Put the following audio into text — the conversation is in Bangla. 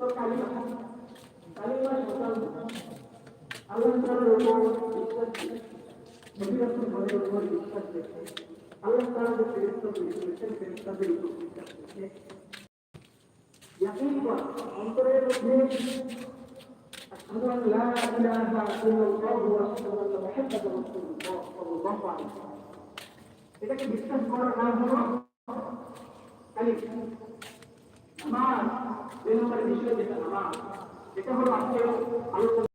তো কালিমা কালিমা সকাল আল্লাহ তাআলার উপর বিশ্বাস রেখে নবী রাসূল ঘরের উপর বিশ্বাস রেখে আল্লাহ তাআলা যে ফেরেশতা দিয়েছেন ফেরেশতাদের উপর বিশ্বাস রেখে ইয়াকিন করা অন্তরের মধ্যে أشهد أن لا إله إلا الله وأشهد أن محمدا رسول الله صلى الله عليه وسلم এটাকে বিশ্বাস করার নাম হলো কালিমা নামাজ দুই নম্বরের বিষয় যেটা আমার এটা হলো আজকে আলোচনা